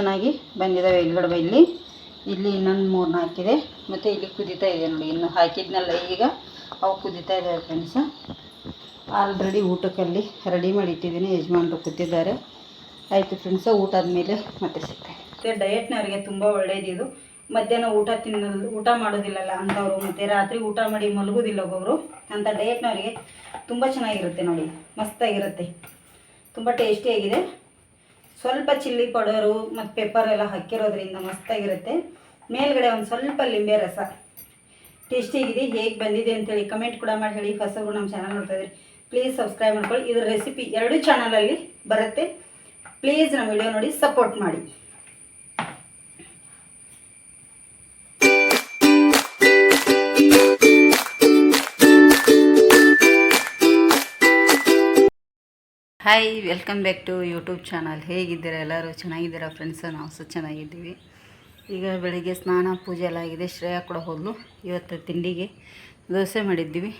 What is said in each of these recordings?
ಚೆನ್ನಾಗಿ ಬಂದಿದ್ದಾವೆ ಎಲ್ಗಡೆ ಇಲ್ಲಿ. ಇಲ್ಲಿ ಇನ್ನೊಂದು ಮೂರು ನಾಲ್ಕಿದೆ ಮತ್ತು ಇಲ್ಲಿ ಕುದೀತಾ ಇದೆ ನೋಡಿ, ಇನ್ನು ಹಾಕಿದ್ನಲ್ಲ ಈಗ, ಅವು ಕುದೀತಾ ಇದ್ದಾವೆ ಫ್ರೆಂಡ್ಸ ಆಲ್ರೆಡಿ ಊಟಕ್ಕಲ್ಲಿ ರೆಡಿ ಮಾಡಿ ಇಟ್ಟಿದ್ದೀನಿ, ಯಜಮಾನರು ಕೂತಿದ್ದಾರೆ. ಆಯಿತು ಫ್ರೆಂಡ್ಸ ಊಟ ಆದಮೇಲೆ ಮತ್ತೆ ಸಿಗ್ತಾರೆ ಮತ್ತು ಡಯಟ್ನವ್ರಿಗೆ ತುಂಬ ಒಳ್ಳೆಯದಿದು ಮಧ್ಯಾಹ್ನ ಊಟ ತಿನ್ನೋದು ಊಟ ಮಾಡೋದಿಲ್ಲಲ್ಲ ಅಂಥವ್ರು ಮತ್ತು ರಾತ್ರಿ ಊಟ ಮಾಡಿ ಮಲಗೋದಿಲ್ಲ ಒಬ್ಬೊಬ್ಬರು ಅಂಥ ಡಯಟ್ನವರಿಗೆ ತುಂಬ ಚೆನ್ನಾಗಿರುತ್ತೆ ನೋಡಿ, ಮಸ್ತಾಗಿರುತ್ತೆ. ತುಂಬ ಟೇಸ್ಟಿಯಾಗಿದೆ ಸ್ವಲ್ಪ ಚಿಲ್ಲಿ ಪೌಡರು ಮತ್ತು ಪೆಪ್ಪರ್ ಎಲ್ಲ ಹಾಕಿರೋದ್ರಿಂದ ಮಸ್ತಾಗಿರುತ್ತೆ. ಮೇಲ್ಗಡೆ ಒಂದು ಸ್ವಲ್ಪ ಲಿಂಬೆ ರಸ. ಟೇಸ್ಟಿಯಾಗಿದೆ ಹೇಗೆ ಬಂದಿದೆ ಅಂತೇಳಿ ಕಮೆಂಟ್ ಕೂಡ ಮಾಡಿ ಹೇಳಿ. ಹೊಸಬ್ರು ನಮ್ಮ ಚಾನಲ್ ನೋಡ್ತಾ ಪ್ಲೀಸ್ ಸಬ್ಸ್ಕ್ರೈಬ್ ಮಾಡ್ಕೊಳ್ಳಿ. ಇದ್ರ ರೆಸಿಪಿ ಎರಡು ಚಾನಲಲ್ಲಿ ಬರುತ್ತೆ. ಪ್ಲೀಸ್ ನಮ್ಮ ವಿಡಿಯೋ ನೋಡಿ ಸಪೋರ್ಟ್ ಮಾಡಿ. Hi welcome back to YouTube channel ಹೇಗಿದ್ದೀರಾ ಎಲ್ಲರೂ? ಚೆನ್ನಾಗಿದ್ದೀರಾ ಫ್ರೆಂಡ್ಸ್ ನಾವು ಸಹ ಚೆನ್ನಾಗಿದ್ದೀವಿ. ಈಗ ಬೆಳಿಗ್ಗೆ ಸ್ನಾನ, ಪೂಜೆ ಎಲ್ಲ ಆಗಿದೆ. ಶ್ರೇಯ ಕೂಡ ಹೋದ್ಲು. ಇವತ್ತು ತಿಂಡಿಗೆ ದೋಸೆ ಮಾಡಿದ್ದೀವಿ.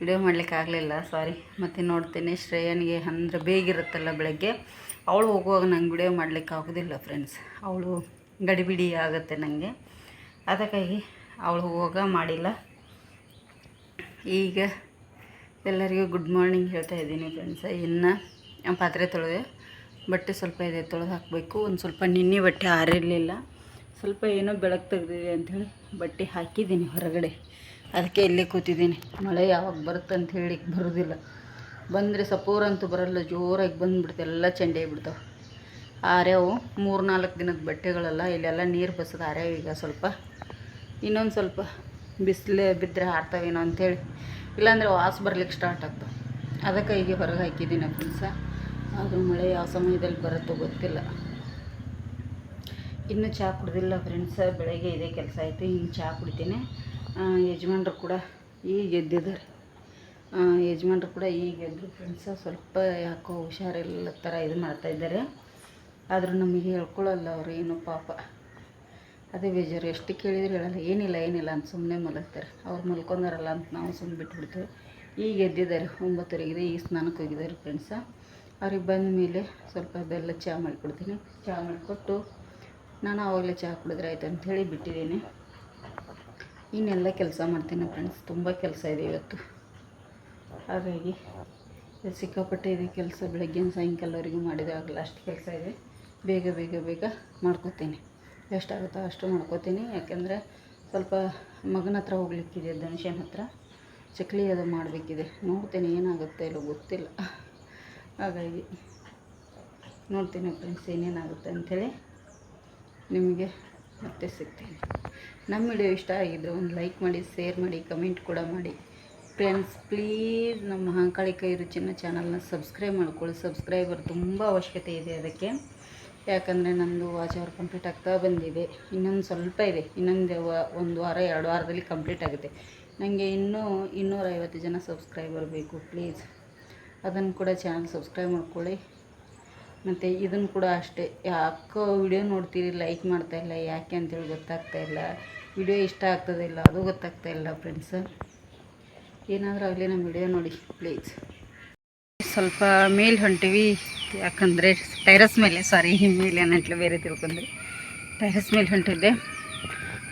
ವಿಡಿಯೋ ಮಾಡಲಿಕ್ಕೆ ಆಗಲಿಲ್ಲ ಸಾರಿ ಮತ್ತು ನೋಡ್ತೇನೆ, ಶ್ರೇಯನಿಗೆ ಅಂದರೆ ಬೇಗಿರುತ್ತಲ್ಲ ಬೆಳಗ್ಗೆ. ಅವಳು ಹೋಗುವಾಗ ನಂಗೆ ವಿಡಿಯೋ ಮಾಡಲಿಕ್ಕೆ ಆಗೋದಿಲ್ಲ ಫ್ರೆಂಡ್ಸ್ ಅವಳು ಗಡಿಬಿಡಿ ಆಗುತ್ತೆ ನನಗೆ ಅದಕ್ಕಾಗಿ ಅವಳು ಹೋಗುವಾಗ ಮಾಡಿಲ್ಲ. ಈಗ ಎಲ್ಲರಿಗೂ ಗುಡ್ ಮಾರ್ನಿಂಗ್ ಹೇಳ್ತಾ ಇದ್ದೀನಿ ಫ್ರೆಂಡ್ಸ ಇನ್ನು ಪಾತ್ರೆ ತೊಳೆದೆ. ಬಟ್ಟೆ ಸ್ವಲ್ಪ ಇದೆ, ತೊಳೆದು ಹಾಕಬೇಕು. ಒಂದು ಸ್ವಲ್ಪ ನಿನ್ನೆ ಬಟ್ಟೆ ಆರಿರಲಿಲ್ಲ. ಸ್ವಲ್ಪ ಏನೋ ಬೆಳಕು ತೆಗೆದಿದೆ ಅಂಥೇಳಿ ಬಟ್ಟೆ ಹಾಕಿದ್ದೀನಿ ಹೊರಗಡೆ. ಅದಕ್ಕೆ ಇಲ್ಲೇ ಕೂತಿದ್ದೀನಿ. ಮಳೆ ಯಾವಾಗ ಬರುತ್ತೆ ಅಂತ ಹೇಳಿ ಬರೋದಿಲ್ಲ. ಬಂದರೆ ಸಪೋರ್ ಅಂತೂ ಬರಲ್ಲ, ಜೋರಾಗಿ ಬಂದುಬಿಡುತ್ತೆ. ಎಲ್ಲ ಚೆಂಡೆ ಬಿಡ್ತಾವೆ ಆರ್ಯಾವು ಮೂರು ನಾಲ್ಕು ದಿನದ ಬಟ್ಟೆಗಳೆಲ್ಲ, ಇಲ್ಲೆಲ್ಲ ನೀರು ಬಸದ ಆರ್ಯಾವ ಈಗ ಸ್ವಲ್ಪ. ಇನ್ನೊಂದು ಸ್ವಲ್ಪ ಬಿಸಿಲು ಬಿದ್ದರೆ ಹಾರ್ತಾವೇನೋ ಅಂಥೇಳಿ ಇಲ್ಲಾಂದರೆ ವಾಸ ಬರ್ಲಿಕ್ಕೆ ಸ್ಟಾರ್ಟ್ ಆಗ್ತವೆ ಅದಕ್ಕೆ ಈಗ ಹೊರಗೆ ಹಾಕಿದ್ದೀನಿ ಫ್ರೆಂಡ್ಸ ಆದರೂ ಮಳೆ ಯಾವ ಸಮಯದಲ್ಲಿ ಬರುತ್ತೋ ಗೊತ್ತಿಲ್ಲ. ಇನ್ನೂ ಚಹಾ ಕುಡ್ದಿಲ್ಲ ಫ್ರೆಂಡ್ಸ ಬೆಳಗ್ಗೆ ಇದೇ ಕೆಲಸ ಆಯಿತು ಹಿಂಗೆ ಚಹಾ ಕುಡಿತೀನಿ. ಯಜಮಾನ್ರು ಕೂಡ ಈಗ ಎದ್ದಿದ್ದಾರೆ. ಯಜಮಾನ್ರು ಕೂಡ ಈಗ ಎದ್ದರು ಫ್ರೆಂಡ್ಸ ಸ್ವಲ್ಪ ಯಾಕೋ ಹುಷಾರಿಲ್ಲ ಥರ ಇದು ಮಾಡ್ತಾಯಿದ್ದಾರೆ ಆದರೂ ನಮಗೆ ಹೇಳ್ಕೊಳ್ಳಲ್ಲ ಅವರು, ಏನು ಪಾಪ. ಅದೇ ಬೇಜಾರು, ಎಷ್ಟು ಕೇಳಿದ್ರು ಹೇಳಲ್ಲ, ಏನಿಲ್ಲ ಏನಿಲ್ಲ ಅಂತ ಸುಮ್ಮನೆ ಮಲಗ್ತಾರೆ. ಅವ್ರು ಮಲ್ಕೊಂಡಾರಲ್ಲ ಅಂತ ನಾವು ಸುಮ್ಮನೆ ಬಿಟ್ಬಿಡ್ತೇವೆ. ಈಗ ಎದ್ದಿದ್ದಾರೆ, ಒಂಬತ್ತುವರೆಗಿದೆ, ಈಗ ಸ್ನಾನಕ್ಕೆ ಹೋಗಿದ್ದಾರೆ ಫ್ರೆಂಡ್ಸ ಅವ್ರಿಗೆ ಬಂದ ಮೇಲೆ ಸ್ವಲ್ಪ ಬೆಲ್ಲ ಚಹಾ ಮಾಡಿಕೊಡ್ತೀನಿ. ಚಹಾ ಮಾಡಿಕೊಟ್ಟು ನಾನು ಆವಾಗಲೇ ಚಹಾ ಕುಡಿದ್ರೆ ಆಯ್ತು ಅಂಥೇಳಿ ಬಿಟ್ಟಿದ್ದೀನಿ. ಇನ್ನೆಲ್ಲ ಕೆಲಸ ಮಾಡ್ತೀನಿ ಫ್ರೆಂಡ್ಸ್ ತುಂಬ ಕೆಲಸ ಇದೆ ಇವತ್ತು. ಹಾಗಾಗಿ ಸಿಕ್ಕಾಪಟ್ಟೆ ಇದೆ ಕೆಲಸ ಬೆಳಗ್ಗೆ ಸಾಯಂಕಾಲವರೆಗೂ ಮಾಡಿದಾಗಲ್ಲ ಅಷ್ಟು ಕೆಲಸ ಇದೆ. ಬೇಗ ಬೇಗ ಬೇಗ ಮಾಡ್ಕೋತೀನಿ. ಎಷ್ಟಾಗುತ್ತೋ ಅಷ್ಟು ಮಾಡ್ಕೋತೀನಿ ಯಾಕೆಂದರೆ ಸ್ವಲ್ಪ ಮಗನ ಹತ್ರ ಹೋಗ್ಲಿಕ್ಕಿದೆ ಧನುಷನ ಹತ್ರ. ಚಕ್ಲಿ ಅದು ಮಾಡಬೇಕಿದೆ. ನೋಡ್ತೀನಿ ಏನಾಗುತ್ತೆ ಇಲ್ಲೋ ಗೊತ್ತಿಲ್ಲ. ಹಾಗಾಗಿ ನೋಡ್ತೀನಿ ಫ್ರೆಂಡ್ಸ್ ಏನೇನಾಗುತ್ತೆ ಅಂಥೇಳಿ ನಿಮಗೆ ಮತ್ತೆ ಸಿಗ್ತೀನಿ. ನಮ್ಮ ವಿಡಿಯೋ ಇಷ್ಟ ಆಗಿದ್ದರೆ ಒಂದು ಲೈಕ್ ಮಾಡಿ ಶೇರ್ ಮಾಡಿ ಕಮೆಂಟ್ ಕೂಡ ಮಾಡಿ. ಫ್ರೆಂಡ್ಸ್ ಪ್ಲೀಸ್ ನಮ್ಮ ಹಾಂಕಾಳಿ ಕೈ ರುಚಿನ ಚಾನಲ್ನ ಸಬ್ಸ್ಕ್ರೈಬ್ ಮಾಡ್ಕೊಳ್ಳಿ. ಸಬ್ಸ್ಕ್ರೈಬರ್ ತುಂಬ ಅವಶ್ಯಕತೆ ಇದೆ ಅದಕ್ಕೆ. ಯಾಕಂದರೆ ನಂದು ವಾಚ್ ಅವರ್ ಕಂಪ್ಲೀಟ್ ಆಗ್ತಾ ಬಂದಿದೆ. ಇನ್ನೊಂದು ಸ್ವಲ್ಪ ಇದೆ. ಇನ್ನೊಂದು ಒಂದು ವಾರ, ಎರಡು ವಾರದಲ್ಲಿ ಕಂಪ್ಲೀಟ್ ಆಗುತ್ತೆ. ನನಗೆ ಇನ್ನೂ ಇನ್ನೂರೈವತ್ತು ಜನ ಸಬ್ಸ್ಕ್ರೈಬರ್ ಬೇಕು ಪ್ಲೀಸ್ ಅದನ್ನು ಕೂಡ ಚಾನಲ್ ಸಬ್ಸ್ಕ್ರೈಬ್ ಮಾಡ್ಕೊಳ್ಳಿ. ಮತ್ತು ಇದನ್ನು ಕೂಡ ಅಷ್ಟೇ. ಯಾಕೋ ವಿಡಿಯೋ ನೋಡ್ತೀರಿ ಲೈಕ್ ಮಾಡ್ತಾ ಇಲ್ಲ, ಯಾಕೆ ಅಂತೇಳಿ ಗೊತ್ತಾಗ್ತಾ ಇಲ್ಲ. ವಿಡಿಯೋ ಇಷ್ಟ ಆಗ್ತದೆ ಇಲ್ಲ, ಅದು ಗೊತ್ತಾಗ್ತಾ ಇಲ್ಲ ಫ್ರೆಂಡ್ಸ್ ಏನಾದರೂ ಆಗಲಿ, ನಮ್ಮ ವಿಡಿಯೋ ನೋಡಿ ಪ್ಲೀಸ್ ಸ್ವಲ್ಪ ಮೇಲೆ ಹೊಂಟಿವಿ. ಯಾಕಂದರೆ ಟೈರಸ್ ಮೇಲೆ, ಸಾರಿ, ಮೇಲೆ ಏನಂತಲೇ ಬೇರೆ ತಿಳ್ಕೊಂಡ್ರಿ ಟೈರಸ್ ಮೇಲೆ ಹೊಂಟಿದ್ದೆ.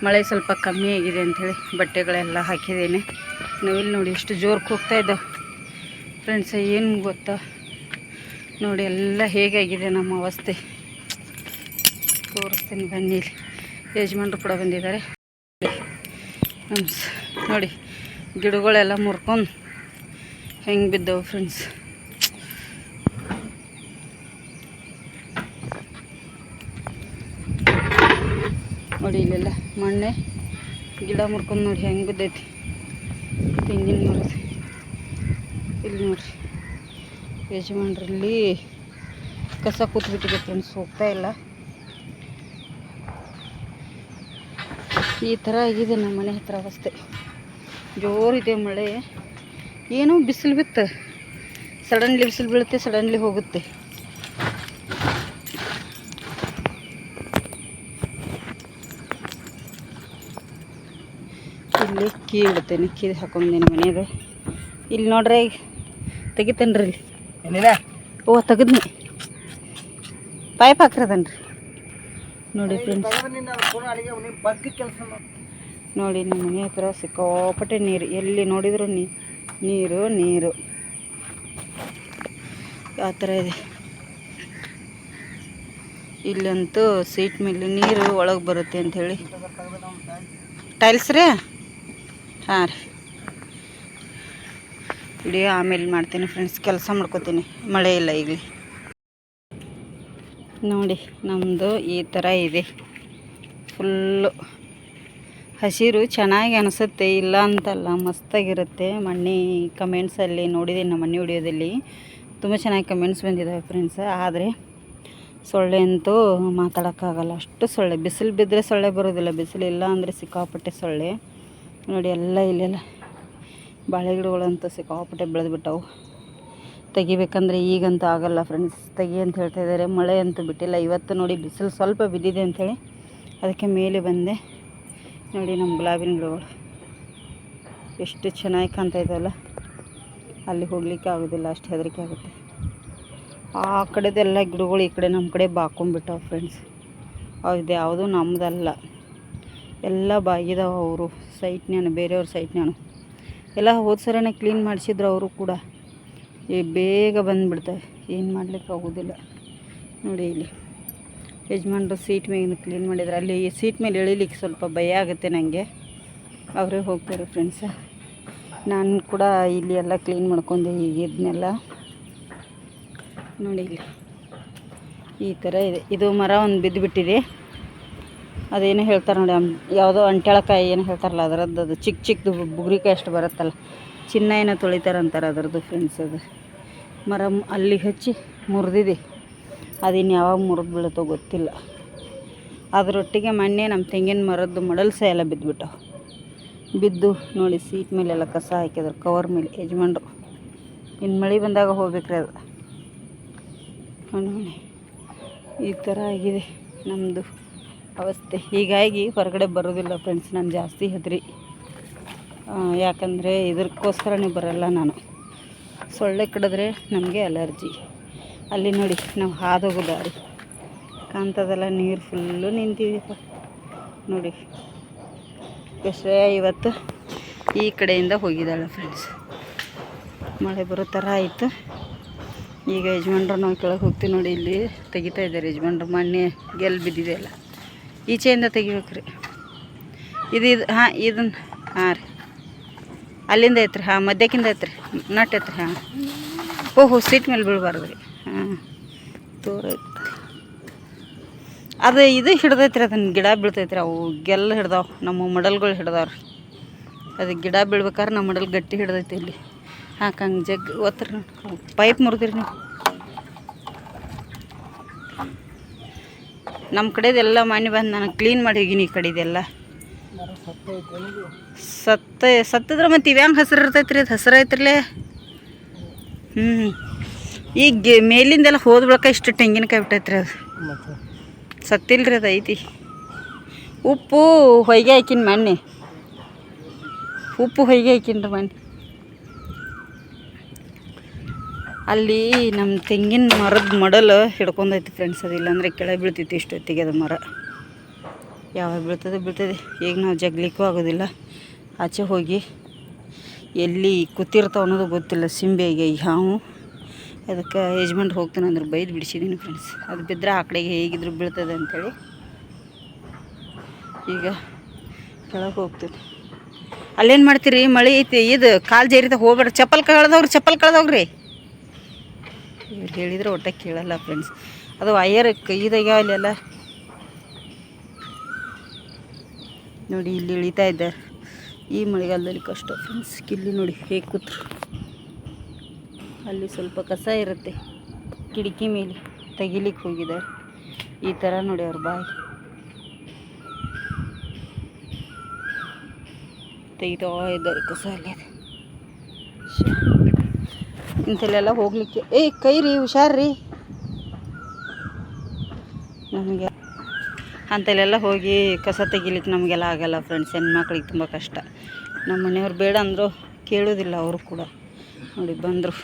ಮಳೆ ಸ್ವಲ್ಪ ಕಮ್ಮಿ ಆಗಿದೆ ಅಂಥೇಳಿ ಬಟ್ಟೆಗಳೆಲ್ಲ ಹಾಕಿದ್ದೇನೆ. ನಾವಿಲ್ಲಿ ನೋಡಿ ಎಷ್ಟು ಜೋರು ಹೋಗ್ತಾ ಫ್ರೆಂಡ್ಸ್, ಏನು ಗೊತ್ತಾ? ನೋಡಿ ಎಲ್ಲ ಹೇಗಾಗಿದೆ ನಮ್ಮ ಅವಸ್ಥೆ. ತೋರಿಸ್ತೀನಿ ಬನ್ನಿ ಇಲ್ಲಿ. ಯಜಮಾನ್ರು ಕೂಡ ಬಂದಿದ್ದಾರೆ. ನೋಡಿ, ಗಿಡಗಳೆಲ್ಲ ಮುರ್ಕೊಂಡು ಹೆಂಗೆ ಬಿದ್ದವು ಫ್ರೆಂಡ್ಸ್. ನೋಡಿ ಇಲ್ಲೆಲ್ಲ ಮಣ್ಣೆ, ಗಿಡ ಮುರ್ಕೊಂಡು ನೋಡಿ ಹೆಂಗೆ ಬಿದ್ದೈತಿ. ತೆಂಗಿನ ಮರದ ಇಲ್ಲಿ ನೋಡ್ರಿ, ಯಜಮಾನ್ರಲ್ಲಿ ಕಸ ಕೂತ್ಬಿಟ್ಟಿದೆ ಫ್ರೆಂಡ್ಸ್ ಹೋಗ್ತಾ ಇಲ್ಲ. ಈ ಥರ ಆಗಿದೆ ನಮ್ಮ ಮನೆ ಹತ್ರ ಅವಸ್ಥೆ ಜೋರಿದೆ ಮಳೆ. ಏನೋ ಬಿಸಿಲು ಬಿತ್ತು. ಸಡನ್ಲಿ ಬಿಸಿಲು ಬೀಳುತ್ತೆ ಸಡನ್ಲಿ ಹೋಗುತ್ತೆ. ಇಲ್ಲಿ ಕೀ ಇಡ್ತೇನೆ ಕೀ ಹಾಕೊಂಡೇನೆ ಮನೆಯಾಗ ಇಲ್ಲಿ ನೋಡ್ರಿ ತೆಗಿತೇನ್ರಿ ಇಲ್ಲಿ. ಓ ತೆಗದ್ನಿ. ಪೈಪ್ ಹಾಕ್ರದನ್ರಿ. ನೋಡಿ ಫ್ರೆಂಡ್ಸ್ ನೋಡಿ ನಮ್ಮ ಮನೆ ಹತ್ರ ಸಿಕ್ಕಾಪಟ್ಟೆ ನೀರು. ಎಲ್ಲಿ ನೋಡಿದ್ರು ನೀರು ನೀರು. ಆ ಥರ ಇದೆ. ಇಲ್ಲಂತೂ ಸೀಟ್ ಮೇಲೆ ನೀರು ಒಳಗೆ ಬರುತ್ತೆ ಅಂಥೇಳಿ. ಟೈಲ್ಸ್ ರೀ? ಹಾಂ ರೀ. ವಿಡಿಯೋ ಆಮೇಲೆ ಮಾಡ್ತೀನಿ ಫ್ರೆಂಡ್ಸ್ ಕೆಲಸ ಮಾಡ್ಕೋತೀನಿ. ಮಳೆ ಇಲ್ಲ ಈಗ ನೋಡಿ ನಮ್ಮದು ಈ ಥರ ಇದೆ. ಫುಲ್ಲು ಹಸಿರು ಚೆನ್ನಾಗಿ ಅನಿಸುತ್ತೆ, ಇಲ್ಲ ಅಂತಲ್ಲ, ಮಸ್ತಾಗಿರುತ್ತೆ. ಮಣ್ಣಿ ಕಮೆಂಟ್ಸಲ್ಲಿ ನೋಡಿದ್ದೀನಿ ನಮ್ಮ ಮನೆ ವಿಡಿಯೋದಲ್ಲಿ. ತುಂಬ ಚೆನ್ನಾಗಿ ಕಮೆಂಟ್ಸ್ ಬಂದಿದ್ದಾವೆ ಫ್ರೆಂಡ್ಸ್ ಆದರೆ ಸೊಳ್ಳೆ ಅಂತೂ ಮಾತಾಡೋಕ್ಕಾಗಲ್ಲ. ಅಷ್ಟು ಸೊಳ್ಳೆ, ಬಿಸಿಲು ಬಿದ್ದರೆ ಸೊಳ್ಳೆ ಬರೋದಿಲ್ಲ. ಬಿಸಿಲು ಇಲ್ಲ ಅಂದರೆ ಸಿಕ್ಕಾಪಟ್ಟೆ ಸೊಳ್ಳೆ. ನೋಡಿ ಎಲ್ಲ ಇಲ್ಲೆಲ್ಲ ಬಾಳೆ ಗಿಡಗಳಂತೂ ಸಿಕ್ಕಾಪಟ್ಟೆ ಬೆಳೆದ್ಬಿಟ್ಟವು. ತೆಗಿಬೇಕಂದ್ರೆ ಈಗಂತೂ ಆಗಲ್ಲ ಫ್ರೆಂಡ್ಸ್ ತೆಗಿ ಅಂತ ಹೇಳ್ತಾ ಇದ್ದಾರೆ. ಮಳೆ ಅಂತೂ ಬಿಟ್ಟಿಲ್ಲ. ಇವತ್ತು ನೋಡಿ ಬಿಸಿಲು ಸ್ವಲ್ಪ ಬಿದ್ದಿದೆ ಅಂಥೇಳಿ ಅದಕ್ಕೆ ಮೇಲೆ ಬಂದೆ. ನೋಡಿ ನಮ್ಮ ಗುಲಾಬಿನ ಗಿಡಗಳು. ಎಷ್ಟು ಚೆನ್ನಾಗಿ ಕಾಣ್ತಾ ಇದ್ದಾವಲ್ಲ ಅಲ್ಲಿ. ಹೋಗ್ಲಿಕ್ಕೆ ಆಗೋದಿಲ್ಲ, ಅಷ್ಟು ಹೆದರಿಕೆ ಆಗುತ್ತೆ. ಆ ಕಡೆದೆಲ್ಲ ಗಿಡಗಳು ಈ ಕಡೆ ನಮ್ಮ ಕಡೆ ಬಾಕೊಂಡ್ಬಿಟ್ಟವು ಫ್ರೆಂಡ್ಸ್ ಅದು ಯಾವುದೂ ನಮ್ಮದಲ್ಲ ಎಲ್ಲ ಬಾಗಿದಾವ ಅವರು. ಸೈಟ್ನ್ಯಾನು ಬೇರೆಯವ್ರ ಸೈಟ್ನೇನು ಎಲ್ಲ ಹೋದ್ಸರನೇ ಸರಿನೇ ಕ್ಲೀನ್ ಮಾಡಿಸಿದ್ರು ಅವರು ಕೂಡ. ಈ ಬೇಗ ಬಂದುಬಿಡ್ತವೆ. ಏನು ಮಾಡ್ಲಿಕ್ಕೆ ಆಗೋದಿಲ್ಲ. ನೋಡಿ ಇಲ್ಲಿ. ಯಜಮಾನ್ರು ಸೀಟ್ ಮೇಲೆ ಕ್ಲೀನ್ ಮಾಡಿದ್ರು. ಅಲ್ಲಿ ಈ ಸೀಟ್ ಮೇಲೆ ಎಳಿಲಿಕ್ಕೆ ಸ್ವಲ್ಪ ಭಯ ಆಗುತ್ತೆ ನನಗೆ ಅವರೇ ಹೋಗ್ತಾರೆ ಫ್ರೆಂಡ್ಸ. ನಾನು ಕೂಡ ಇಲ್ಲಿ ಎಲ್ಲ ಕ್ಲೀನ್ ಮಾಡ್ಕೊಂಡೆ ಈಗ ಇದನ್ನೆಲ್ಲ ನೋಡಿ ಇಲ್ಲಿ. ಈ ಥರ ಇದೆ. ಇದು ಮರ ಒಂದು ಬಿದ್ದುಬಿಟ್ಟಿದೆ ಅದೇನೋ ಹೇಳ್ತಾರೆ ನೋಡಿ ಯಾವುದೋ ಅಂಟೆಳಕಾಯಿ ಏನು ಹೇಳ್ತಾರಲ್ಲ, ಅದರದ್ದು ಅದು ಚಿಕ್ಕ ಚಿಕ್ಕದು ಬುಗುರಿಕಾಯಿ ಅಷ್ಟು ಬರುತ್ತಲ್ಲ, ಚಿನ್ನ ಏನೋ ತೊಳಿತಾರಂತಾರೆ ಅದರದ್ದು ಫ್ರೆಂಡ್ಸ್ ಅದು. ಮರ ಅಲ್ಲಿ ಹಚ್ಚಿ ಮುರಿದಿದೆ. ಅದಿನ್ನು ಯಾವಾಗ ಮುರಿದು ಬೀಳುತ್ತೋ ಗೊತ್ತಿಲ್ಲ. ಅದರೊಟ್ಟಿಗೆ ಮೊನ್ನೆ ನಮ್ಮ ತೆಂಗಿನ ಮರದ್ದು ಮಡಲ್ಸ ಎಲ್ಲ ಬಿದ್ದುಬಿಟ್ಟವು ಬಿದ್ದು ನೋಡಿ ಸೀಟ್ ಮೇಲೆಲ್ಲ ಕಸ ಹಾಕಿದ್ರು ಕವರ್ ಮೇಲೆ ಯಜಮಾನ್ರು. ಇನ್ನು ಮಳೆ ಬಂದಾಗ ಹೋಗ್ಬೇಕ್ರಿ ಅದು. ಈ ಥರ ಆಗಿದೆ ನಮ್ಮದು ಅವಸ್ಥೆ. ಹೀಗಾಗಿ ಹೊರಗಡೆ ಬರೋದಿಲ್ಲ ಫ್ರೆಂಡ್ಸ್ ನಾನು ಜಾಸ್ತಿ ಹೆದರಿ. ಯಾಕಂದರೆ ಇದಕ್ಕೋಸ್ಕರನೇ ಬರಲ್ಲ ನಾನು. ಸೊಳ್ಳೆ ಕಡಿದ್ರೆ ನಮಗೆ ಅಲರ್ಜಿ ಅಲ್ಲಿ ನೋಡಿ, ನಾವು ಹಾದೋಗೋ ದಾರಿ. ಕಾಣ್ತದಲ್ಲ ನೀರು ಫುಲ್ಲು ನಿಂತಿದೆಯಪ್ಪ. ನೋಡಿ ಶ್ರೇಯ ಇವತ್ತು ಈ ಕಡೆಯಿಂದ ಹೋಗಿದ್ದಾಳೆ ಫ್ರೆಂಡ್ಸ್ ಮಳೆ ಬರೋ ಥರ ಆಯಿತು. ಈಗ ಯಜಮಾನ್ರು ನಾವು ಕೆಳಗೆ ಹೋಗ್ತೀವಿ ನೋಡಿ, ಇಲ್ಲಿ ತೆಗಿತಾ ಇದ್ದಾರೆ ಯಜಮಾನ್ರು. ಮೊನ್ನೆ ಗೆಲ್ ಬಿದ್ದಿದೆ ಅಲ್ಲ. ಈಚೆಯಿಂದ ತೆಗಿಬೇಕು ರೀ ಇದು ಇದು, ಹಾಂ ಇದನ್ನು ಹಾಂ ರೀ. ಅಲ್ಲಿಂದ ಐತ್ರಿ, ಹಾಂ, ಮಧ್ಯಕ್ಕಿಂದ ಐತ್ರಿ, ನಟ್ ಐತ್ರಿ, ಹಾಂ. ಓಹೋ ಸೀಟ್ ಮೇಲೆ ಬೀಳಬಾರ್ದು ರೀ, ಹಾಂ. ತೋರ ಅದು ಇದು ಹಿಡ್ದೈತ್ರಿ ಅದನ್ನ ಗಿಡ ಬೀಳ್ತೈತ್ರಿ, ಅವು ಗೆಲ್ಲ ಹಿಡ್ದಾವ, ನಮ್ಮ ಮಡಲ್ಗಳು ಹಿಡ್ದಾವ್ರಿ ಅದು ಗಿಡ ಬೀಳ್ಬೇಕಾದ್ರೆ ನಮ್ಮ ಮಡಲ್ ಗಟ್ಟಿ ಹಿಡ್ದೈತಿ ಇಲ್ಲಿ. ಹಾಕಂಗೆ ಜಗ್ ಒತ್ತರ ಪೈಪ್ ಮುರಿದಿರಿ ನೀವು. ನಮ್ಮ ಕಡೆದೆಲ್ಲ ಮನೆ ಬಂದು ನಾನು ಕ್ಲೀನ್ ಮಾಡಿ ಹೋಗಿನಿ ಈ ಕಡೆದೆಲ್ಲ ಸತ್ತ, ಸತ್ತಿದ್ರೆ ಮತ್ತು ಇವ್ಯಾಂಗ ಹಸಿರು ಇರ್ತೈತ್ರಿ, ಅದು ಹಸಿರು ಐತ್ರಲ್ಲೇ ಹ್ಞೂ ಈಗ ಮೇಲಿಂದೆಲ್ಲ ಹೋದ ಬಳಿಕ ಇಷ್ಟು ತೆಂಗಿನಕಾಯಿ ಬಿಟ್ಟೈತ್ರಿ ಅದು. ಸತ್ತಿಲ್ರಿ ಅದು ಐತಿ. ಉಪ್ಪು ಹೊಯ್ಗೆ ಹಾಕಿನ ಮನ್ನೆ ಉಪ್ಪು ಹೊಯ್ಗೆ ಹಾಕಿನ್ರಿ ಮೊನ್ನೆ ಅಲ್ಲಿ ನಮ್ಮ ತೆಂಗಿನ ಮರದ ಮಡಲು ಹಿಡ್ಕೊಂಡೈತಿ ಫ್ರೆಂಡ್ಸ್ ಅದು. ಇಲ್ಲಾಂದರೆ ಕೆಳಗೆ ಬೀಳ್ತೈತಿ ಇಷ್ಟೊತ್ತಿಗೆ ಅದು ಮರ. ಯಾವಾಗ ಬೀಳ್ತದೆ ಬೀಳ್ತದೆ. ಈಗ ನಾವು ಜಗ್ಲಿಕ್ಕೂ ಆಗೋದಿಲ್ಲ. ಆಚೆ ಹೋಗಿ ಎಲ್ಲಿ ಕೂತಿರ್ತಾವ ಅನ್ನೋದು ಗೊತ್ತಿಲ್ಲ ಸಿಂಬೆಗೆ. ಹಾವು ಅದಕ್ಕೆ ಯಜಮಾನ್ ಹೋಗ್ತಾನೆ ಅಂದ್ರೆ ಬೈದು ಬಿಡಿಸಿದ್ದೀನಿ ಫ್ರೆಂಡ್ಸ್ ಅದು ಬಿದ್ದರೆ ಆ ಕಡೆಗೆ ಹೇಗಿದ್ರು ಬೀಳ್ತದೆ ಅಂಥೇಳಿ ಈಗ ಕೆಳಗೆ ಹೋಗ್ತೀನಿ. ಅಲ್ಲೇನು ಮಾಡ್ತೀರಿ? ಮಳೆ ಐತಿ. ಇದು ಕಾಲು ಜೇರಿದ ಹೋಗ್ಬೇಡ್ರಿ. ಚಪ್ಪಲ್ ಕಳೆದವ್ರಿ, ಚಪ್ಪಲ್ ಕಳ್ದವ್ರಿ. ಇವ್ರು ಹೇಳಿದರೆ ಒಟ್ಟೆ ಕೇಳಲ್ಲ ಫ್ರೆಂಡ್ಸ್ ಅದು ವಯರ್ ಕೈದಾಗ ಅಲ್ಲೆಲ್ಲ ನೋಡಿ, ಇಲ್ಲಿ ಇಳಿತಾ ಇದ್ದಾರೆ. ಈ ಮಳೆಗಾಲದಲ್ಲಿ ಕಷ್ಟ ಫ್ರೆಂಡ್ಸ್ ಕಿಲ್ಲಿ ನೋಡಿ, ಹೇಗೆ ಕೂತ್ರು. ಅಲ್ಲಿ ಸ್ವಲ್ಪ ಕಸ ಇರುತ್ತೆ. ಕಿಟಕಿ ಮೇಲೆ ತೆಗಿಲಿಕ್ಕೆ ಹೋಗಿದ್ದಾರೆ. ಈ ಥರ ನೋಡಿ ಅವ್ರ ಬಾಯಿ. ತೆಗಿತಾ ಇದ್ದಾರೆ ಕಸ ಅಲ್ಲಿ ಇಂಥಲ್ಲೆಲ್ಲ ಹೋಗಲಿಕ್ಕೆ. ಏಯ್ ಕೈ ರೀ ಹುಷಾರ್ರಿ. ನಮಗೆ ಅಂಥಲ್ಲೆಲ್ಲ ಹೋಗಿ ಕಸ ತೆಗಿಲಿಕ್ಕೆ ನಮಗೆಲ್ಲ ಆಗಲ್ಲ ಫ್ರೆಂಡ್ಸ್ ಹೆಣ್ಮಕ್ಳಿಗೆ ತುಂಬ ಕಷ್ಟ. ನಮ್ಮ ಮನೆಯವ್ರು ಬೇಡ ಅಂದರು ಕೇಳೋದಿಲ್ಲ ಅವರು ಕೂಡ. ನೋಡಿ, ಬಂದರು.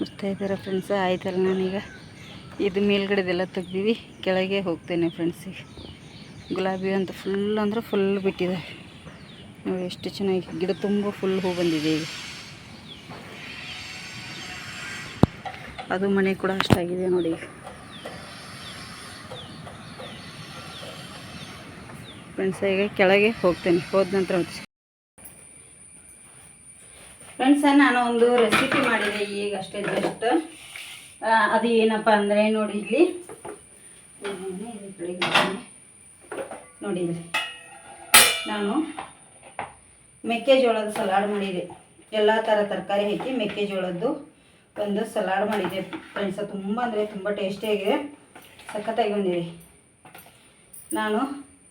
ಬರ್ತಾ ಇದ್ದಾರೆ ಫ್ರೆಂಡ್ಸ್ ಆಯ್ತಲ್ಲ ನಾನೀಗ. ಇದು ಮೇಲ್ಗಡೆದೆಲ್ಲ ತೆಗ್ದೀವಿ. ಕೆಳಗೆ ಹೋಗ್ತೇನೆ ಫ್ರೆಂಡ್ಸಿಗೆ ಗುಲಾಬಿ ಅಂತ ಫುಲ್ ಅಂದರೆ ಫುಲ್ ಬಿಟ್ಟಿದೆ. ನೋಡಿ ಎಷ್ಟು ಚೆನ್ನಾಗಿ ಗಿಡ ತುಂಬ ಫುಲ್ ಹೂ ಬಂದಿದೆ ಈಗ. ಅದು ಮನೆ ಕೂಡ ಅಷ್ಟಾಗಿದೆ ನೋಡಿ ಫ್ರೆಂಡ್ಸ್ ಈಗ ಕೆಳಗೆ ಹೋಗ್ತೇನೆ. ಹೋದ ನಂತರ ಫ್ರೆಂಡ್ಸ ನಾನು ಒಂದು ರೆಸಿಪಿ ಮಾಡಿದೆ ಈಗ ಅಷ್ಟೇ ಜಸ್ಟ್ ಅದು ಏನಪ್ಪ ಅಂದರೆ ನೋಡಿ ಇಲ್ಲಿ. ನೋಡಿ ನಾನು ಮೆಕ್ಕೆಜೋಳದ ಸಲಾಡ್ ಮಾಡಿದೆ. ಎಲ್ಲ ಥರ ತರಕಾರಿ ಹಾಕಿ ಮೆಕ್ಕೆಜೋಳದ್ದು ಒಂದು ಸಲಾಡ್ ಮಾಡಿದೆ. ಫ್ರೆಂಡ್ಸ ತುಂಬ ಅಂದರೆ ತುಂಬ ಟೇಸ್ಟಿಯಾಗಿದೆ ಸಖತ್ತಾಗಿ ಬಂದಿದೆ. ನಾನು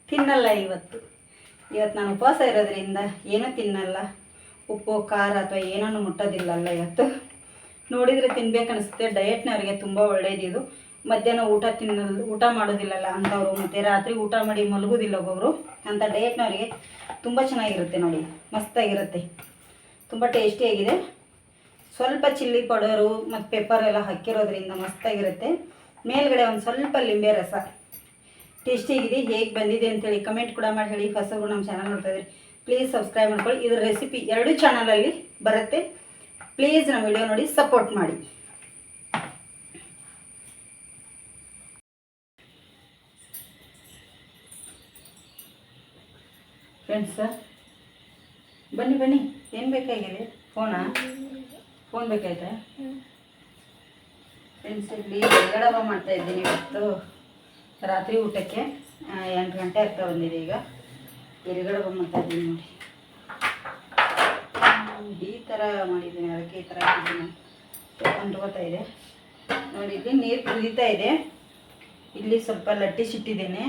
ತಿನ್ನಲ್ಲ ಇವತ್ತು. ಇವತ್ತು ನಾನು ಉಪವಾಸ ಇರೋದ್ರಿಂದ ಏನೂ ತಿನ್ನಲ್ಲ. ಉಪ್ಪು, ಖಾರ ಅಥವಾ ಏನನ್ನು ಮುಟ್ಟೋದಿಲ್ಲಲ್ಲ ಇವತ್ತು. ನೋಡಿದರೆ ತಿನ್ಬೇಕನ್ನಿಸುತ್ತೆ ಡಯಟ್ನವರಿಗೆ ತುಂಬ ಒಳ್ಳೇದಿದು. ಮಧ್ಯಾಹ್ನ ಊಟ ತಿನ್ನೋದು, ಊಟ ಮಾಡೋದಿಲ್ಲಲ್ಲ ಅಂಥವ್ರು ಮತ್ತು ರಾತ್ರಿ ಊಟ ಮಾಡಿ ಮಲಗೋದಿಲ್ಲ ಒಬ್ಬೊಬ್ರು ಅಂಥ ಡಯಟ್ನವ್ರಿಗೆ ತುಂಬ ಚೆನ್ನಾಗಿರುತ್ತೆ ನೋಡಿ, ಮಸ್ತಾಗಿರುತ್ತೆ. ತುಂಬ ಟೇಸ್ಟಿಯಾಗಿದೆ ಸ್ವಲ್ಪ ಚಿಲ್ಲಿ ಪೌಡರು ಮತ್ತು ಪೆಪ್ಪರ್ ಎಲ್ಲ ಹಾಕಿರೋದ್ರಿಂದ ಮಸ್ತಾಗಿರುತ್ತೆ. ಮೇಲ್ಗಡೆ ಒಂದು ಸ್ವಲ್ಪ ಲಿಂಬೆ ರಸ. ಟೇಸ್ಟಿಯಾಗಿದೆ ಹೇಗೆ ಬಂದಿದೆ ಅಂತೇಳಿ ಕಮೆಂಟ್ ಕೂಡ ಮಾಡಿ ಹೇಳಿ. ಹೊಸಬ್ರು ನಮ್ಮ ಚಾನಲ್ ನೋಡ್ತಾ ಇದ್ದೀರಿ ಪ್ಲೀಸ್ ಸಬ್ಸ್ಕ್ರೈಬ್ ಮಾಡ್ಕೊಳ್ಳಿ. ಇದ್ರ ರೆಸಿಪಿ ಎರಡು ಚಾನಲಲ್ಲಿ ಬರುತ್ತೆ. ಪ್ಲೀಸ್ ನಮ್ಮ ವಿಡಿಯೋ ನೋಡಿ ಸಪೋರ್ಟ್ ಮಾಡಿ. ಫ್ರೆಂಡ್ಸ ಬನ್ನಿ ಬನ್ನಿ. ಏನು ಬೇಕಾಗಿದೆ? ಫೋನಾ ಫೋನ್ ಬೇಕಾಯ್ತಾ? ಫ್ರೆಂಡ್ಸ್ ಇಲ್ಲಿ ಬೆಳಗಡವ ಮಾಡ್ತಾ ಇದ್ದೀನಿ ಇವತ್ತು. ರಾತ್ರಿ ಊಟಕ್ಕೆ ಎಂಟು ಗಂಟೆ ಆಗ್ತಾ ಬಂದಿದೆ ಈಗ. ಎರಿಗಡವ ಮಾಡ್ತಾ ಇದ್ದೀನಿ ನೋಡಿ. ಈ ಥರ ಮಾಡಿದ್ದೀನಿ, ಅದಕ್ಕೆ ಈ ಥರ ಅಂಟ್ಕೋತಾ ಇದೆ. ನೋಡಿ, ಇಲ್ಲಿ ನೀರು ಕುದೀತಾ ಇದೆ. ಇಲ್ಲಿ ಸ್ವಲ್ಪ ಲಟ್ಟಿಸಿಟ್ಟಿದ್ದೇನೆ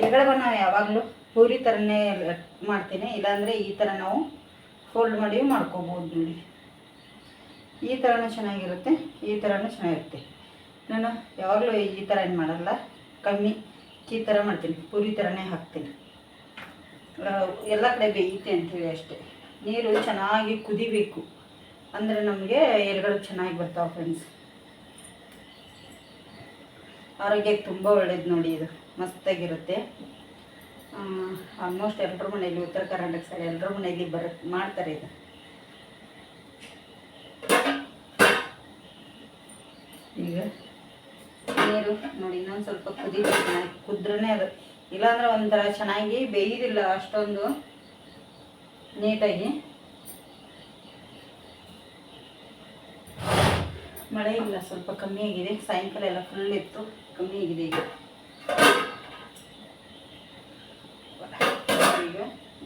ಎಲ್ಗಡವ ನಾವು ಯಾವಾಗಲೂ? ಪೂರಿ ಥರನೇ ಮಾಡ್ತೀನಿ, ಇಲ್ಲಾಂದರೆ ಈ ಥರ ನಾವು ಫೋಲ್ಡ್ ಮಾಡಿ ಮಾಡ್ಕೋಬೋದು ನೋಡಿ. ಈ ಥರನೂ ಚೆನ್ನಾಗಿರುತ್ತೆ, ಈ ಥರನೂ ಚೆನ್ನಾಗಿರುತ್ತೆ. ನಾನು ಯಾವಾಗಲೂ ಈ ಥರ ಏನು ಮಾಡಲ್ಲ, ಕಮ್ಮಿ ಈ ಥರ ಮಾಡ್ತೀನಿ, ಪೂರಿ ಥರನೇ ಹಾಕ್ತೀನಿ. ಎಲ್ಲ ಕಡೆ ಬೇಯುತ್ತೆ ಹೇಳಿ ಅಷ್ಟೇ. ನೀರು ಚೆನ್ನಾಗಿ ಕುದಿಬೇಕು, ಅಂದರೆ ನಮಗೆ ಎಲ್ಗಡೆ ಚೆನ್ನಾಗಿ ಬರ್ತಾವೆ ಫ್ರೆಂಡ್ಸ್ ಆರೋಗ್ಯಕ್ಕೆ ತುಂಬ ಒಳ್ಳೇದು ನೋಡಿ ಇದು, ಮಸ್ತಾಗಿರುತ್ತೆ. ಆಲ್ಮೋಸ್ಟ್ ಎಲ್ಲರ ಮನೆಯಲ್ಲಿ ಉತ್ತರ ಕರ್ನಾಟಕ ಸೈಡ್ ಎಲ್ಲರ ಮನೆಯಲ್ಲಿ ಬರ, ಮಾಡ್ತಾರೆ ಇದು ಈಗ? ನೀರು ನೋಡಿ, ಇನ್ನೊಂದು ಸ್ವಲ್ಪ ಕುದಿ ಕುದ್ರೇ ಅದು. ಇಲ್ಲಾಂದ್ರೆ ಒಂಥರ ಚೆನ್ನಾಗಿ ಬೇಯಿದಿಲ್ಲ ಅಷ್ಟೊಂದು ನೀಟಾಗಿ. ಮಳೆ ಇಲ್ಲ, ಸ್ವಲ್ಪ ಕಮ್ಮಿ ಆಗಿದೆ. ಸಾಯಂಕಾಲ ಎಲ್ಲ ಫುಲ್ ಇತ್ತು ಕಮ್ಮಿ ಆಗಿದೆ ಈಗ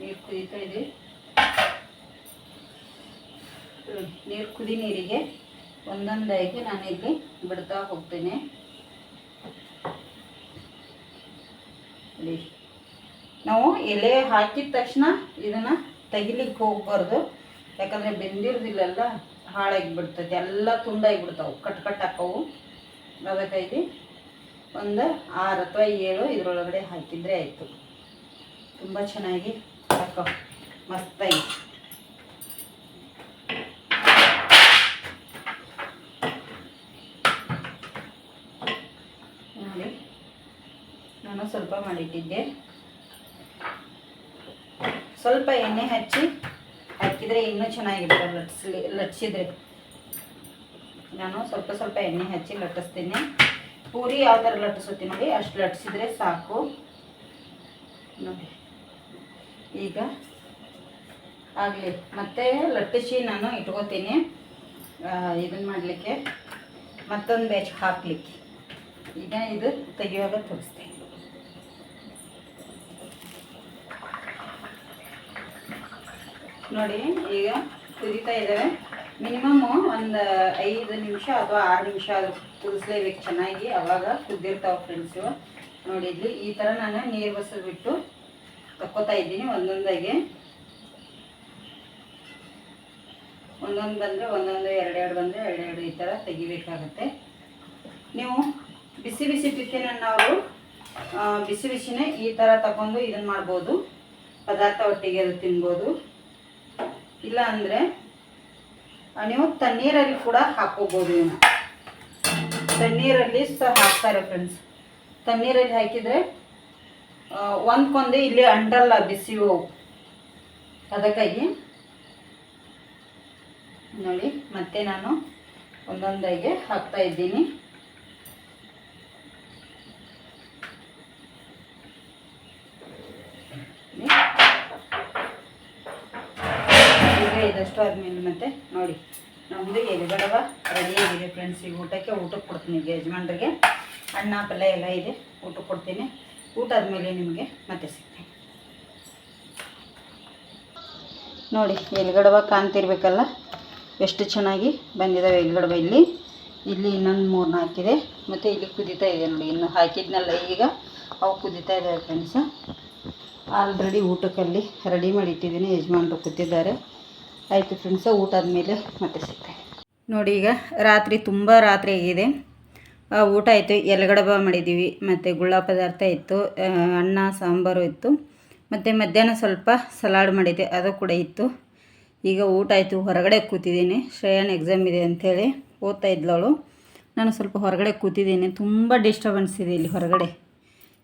ನೀರು ಕುದೀತಾ ಇದೆ. ನೀರು, ಕುದಿ ನೀರಿಗೆ ಒಂದೊಂದಾಗಿ ನಾನು ಇಲ್ಲಿ ಬಿಡ್ತಾ ಹೋಗ್ತೇನೆ. ನಾವು ಎಲೆ ಹಾಕಿದ ತಕ್ಷಣ ಇದನ್ನು ತೆಗಿಲಿಕ್ಕೆ ಹೋಗ್ಬಾರ್ದು. ಯಾಕಂದರೆ ಬೆಂದಿರೋದಿಲ್ಲ ಹಾಳಾಗಿ ಬಿಡ್ತೈತೆ ಎಲ್ಲ ತುಂಡಾಗಿ ಬಿಡ್ತಾವೆ ಕಟ್ ಕಟ್ ಹಾಕವು. ಅದಕ್ಕಾಗಿ ಒಂದು ಆರು ಅಥವಾ ಏಳು ಇದರೊಳಗಡೆ ಹಾಕಿದರೆ ಆಯಿತು. ತುಂಬ ಚೆನ್ನಾಗಿ ಹಾಕೋ ಮಸ್ತಾಗಿ. ನೋಡಿ, ನಾನು ಸ್ವಲ್ಪ ಮಾಡಿಟ್ಟಿದ್ದೆ. ಸ್ವಲ್ಪ ಎಣ್ಣೆ ಹಚ್ಚಿ ಹಾಕಿದರೆ ಇನ್ನೂ ಚೆನ್ನಾಗಿರುತ್ತೆ, ಲಟ್ಸ್ಲಿ, ಲಟ್ಸಿದ್ರೆ. ನಾನು ಸ್ವಲ್ಪ ಸ್ವಲ್ಪ ಎಣ್ಣೆ ಹಚ್ಚಿ ಲಟ್ಟಿಸ್ತೀನಿ. ಪೂರಿ ಯಾವ ಥರ ಲಟ್ಟಿಸುತ್ತೀನಿ ನೋಡಿ, ಅಷ್ಟು ಲಟ್ಟಿಸಿದ್ರೆ ಸಾಕು. ನೋಡಿ. ಈಗ ಆಗಲಿ. ಮತ್ತೆ ಲಟ್ಟಿಸಿ ನಾನು ಇಟ್ಕೋತೀನಿ. ಇದನ್ನು ಮಾಡಲಿಕ್ಕೆ. ಮತ್ತೊಂದು ಬ್ಯಾಚ್ ಹಾಕಲಿಕ್ಕೆ. ಈಗ ಇದು ತೆಗೆಯುವಾಗ ತೋರಿಸ್ತೀನಿ. ನೋಡಿ, ಈಗ ಕುದೀತಾ ಇದ್ದಾವೆ ಮಿನಿಮಮ್ ಒಂದು ಐದು ನಿಮಿಷ ಅಥವಾ ಆರು ನಿಮಿಷ ಅದು ಕುದಿಸ್ಲೇಬೇಕು ಚೆನ್ನಾಗಿ. ಅವಾಗ ಕುದ್ದಿರ್ತಾವೆ ಫ್ರೆಂಡ್ಸು ನೋಡಿ, ಇಲ್ಲಿ ಈ ಥರ ನಾನು ನೀರು ಬಸರು ತಕ್ಕೋತಾ ಇದ್ದೀನಿ, ಒಂದೊಂದಾಗಿ. ಒಂದೊಂದು ಬಂದರೆ ಒಂದೊಂದು ಎರಡೆರಡು ಬಂದರೆ ಎರಡೆರಡು ಈ ಥರ ತೆಗಿಬೇಕಾಗುತ್ತೆ. ನೀವು ಬಿಸಿ ಬಿಸಿ ಬಿಸಿನನ್ನವರು ಬಿಸಿ ಬಿಸಿನೇ ಈ ಥರ ತಗೊಂಡು ಇದನ್ನು ಮಾಡ್ಬೋದು. ಪದಾರ್ಥ ಒಟ್ಟಿಗೆ ಅದು ತಿನ್ಬೋದು. ಇಲ್ಲ ಅಂದರೆ ನೀವು ತಣ್ಣೀರಲ್ಲಿ ಕೂಡ ಹಾಕೋಬೋದು ಇವನ್ನ ತಣ್ಣೀರಲ್ಲಿ ಸಹ ಹಾಕ್ತಾರೆ ಫ್ರೆಂಡ್ಸ್ ತಣ್ಣೀರಲ್ಲಿ ಹಾಕಿದರೆ ಒಂದ್ಕೊಂದು ಇಲ್ಲಿ ಅಂಟಲ್ಲ ಬಿಸಿ ಹೋವು ಅದಕ್ಕಾಗಿ ನೋಡಿ, ಮತ್ತೆ ನಾನು ಒಂದೊಂದಾಗೆ ಹಾಕ್ತಾ ಇದ್ದೀನಿ. ಇದಷ್ಟು ಆದ್ಮೇಲೆ ಮತ್ತೆ ನೋಡಿ ನಮ್ಮದು ಎಲೆಗಡವ ಆಗಿದೆ ಫ್ರೆಂಡ್ಸ್ ಈಗ ಊಟಕ್ಕೆ ಊಟಕ್ಕೆ ಕೊಡ್ತೀನಿ ಈಗ ಯಜಮಾನ್ರಿಗೆ. ಅಣ್ಣ ಪಲ್ಯ ಎಲ್ಲ ಇದೆ, ಊಟಕ್ಕೆ ಕೊಡ್ತೀನಿ. ಊಟ ಆದಮೇಲೆ ನಿಮಗೆ ಮತ್ತೆ ಸಿಗ್ತೀನಿ. ನೋಡಿ, ಎಲ್ಗಡವ ಕಾಣ್ತಿರ್ಬೇಕಲ್ಲ? ಎಷ್ಟು ಚೆನ್ನಾಗಿ ಬಂದಿದ್ದಾವೆ ಎಲ್ಗಡವ ಇಲ್ಲಿ. ಇಲ್ಲಿ ಇನ್ನೊಂದು ಮೂರು ನಾಲ್ಕಿದೆ ಮತ್ತು ಇಲ್ಲಿ ಕುದೀತಾ ಇದೆ ನೋಡಿ, ಇನ್ನು ಹಾಕಿದ್ನಲ್ಲ ಈಗ, ಅವು ಕುದೀತಾ ಇದ್ದಾವೆ ಫ್ರೆಂಡ್ಸ ಆಲ್ರೆಡಿ ಊಟಕ್ಕಲ್ಲಿ ರೆಡಿ ಮಾಡಿ ಇಟ್ಟಿದ್ದೀನಿ, ಯಜಮಾನ್ರು ಕೂತಿದ್ದಾರೆ. ಆಯಿತು ಫ್ರೆಂಡ್ಸ ಊಟ ಆದಮೇಲೆ ಮತ್ತೆ ಸಿಗ್ತೇನೆ. ನೋಡಿ, ಈಗ ರಾತ್ರಿ ತುಂಬ ರಾತ್ರಿ ಆಗಿದೆ. ಊಟ ಆಯಿತು ಬಾ ಮಾಡಿದ್ದೀವಿ ಮತ್ತು ಗುಳ್ಳ ಪದಾರ್ಥ ಇತ್ತು ಅನ್ನ, ಸಾಂಬಾರು ಇತ್ತು, ಮತ್ತು ಮಧ್ಯಾಹ್ನ ಸ್ವಲ್ಪ ಸಲಾಡ್ ಮಾಡಿದ್ದೆ, ಅದು ಕೂಡ ಇತ್ತು. ಈಗ ಊಟ ಆಯಿತು, ಹೊರಗಡೆ ಕೂತಿದ್ದೀನಿ, ಶ್ರೇಯನ್ ಎಕ್ಸಾಮ್ ಇದೆ ಅಂಥೇಳಿ ಓದ್ತಾ ಇದ್ಲವಳು ನಾನು ಸ್ವಲ್ಪ ಹೊರಗಡೆ ಕೂತಿದ್ದೀನಿ, ತುಂಬ ಡಿಸ್ಟರ್ಬೆನ್ಸ್ ಇದೆ ಇಲ್ಲಿ ಹೊರಗಡೆ.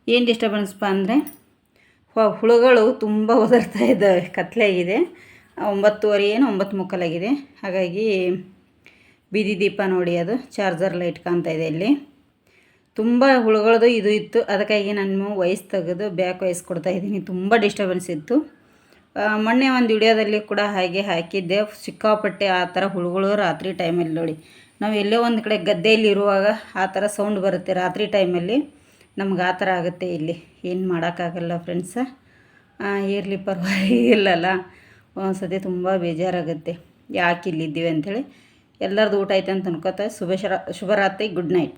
ಏನು ಡಿಸ್ಟರ್ಬೆನ್ಸ್ಪ ಅಂದರೆ ಹುಳುಗಳು ತುಂಬ ಒದರ್ತಾ ಇದ್ದಾವೆ, ಕತ್ಲೆ ಆಗಿದೆ, ಒಂಬತ್ತುವರೆ ಏನು ಒಂಬತ್ತು ಮುಕ್ಕಾಲಾಗಿದೆ, ಹಾಗಾಗಿ ಬೀದಿ ದೀಪ ನೋಡಿ ಅದು, ಚಾರ್ಜರ್ ಲೈಟ್ ಕಾಣ್ತಾ ಇದೆ ಇಲ್ಲಿ. ತುಂಬ ಹುಳುಗಳದು ಇದು ಇತ್ತು. ಅದಕ್ಕಾಗಿ ನಾನು ವಯಸ್ಸು ತೆಗೆದು ಬ್ಯಾಕ್ ವಯಸ್ಸು ಕೊಡ್ತಾ ಇದ್ದೀನಿ. ತುಂಬ ಡಿಸ್ಟರ್ಬೆನ್ಸ್ ಇತ್ತು. ಮೊನ್ನೆ ಒಂದು ವಿಡಿಯೋದಲ್ಲಿ ಕೂಡ ಹಾಗೆ ಹಾಕಿದ್ದೆ. ಸಿಕ್ಕಾಪಟ್ಟೆ ಆ ಥರ ಹುಳುಗಳು ರಾತ್ರಿ ಟೈಮಲ್ಲಿ ನೋಡಿ. ನಾವು ಎಲ್ಲೋ ಒಂದು ಕಡೆ ಗದ್ದೆಯಲ್ಲಿ ಇರುವಾಗ ಆ ಥರ ಸೌಂಡ್ ಬರುತ್ತೆ ರಾತ್ರಿ ಟೈಮಲ್ಲಿ. ನಮ್ಗೆ ಆ ಥರ ಆಗುತ್ತೆ ಇಲ್ಲಿ. ಏನು ಮಾಡೋಕ್ಕಾಗಲ್ಲ ಫ್ರೆಂಡ್ಸ. ಇರಲಿ ಪರವಾಗಿಲ್ಲಲ್ಲ ಒಂದ್ಸತಿ ತುಂಬ ಬೇಜಾರಾಗುತ್ತೆ. ಯಾಕೆ ಇಲ್ಲಿದ್ದೀವಿ ಅಂಥೇಳಿ. ಎಲ್ಲರದ್ದು ಊಟ ಐತೆ ಅಂತ ಅನ್ಕೋತ ಶುಭ ಶುಭರಾತ್ರಿ ಗುಡ್ ನೈಟ್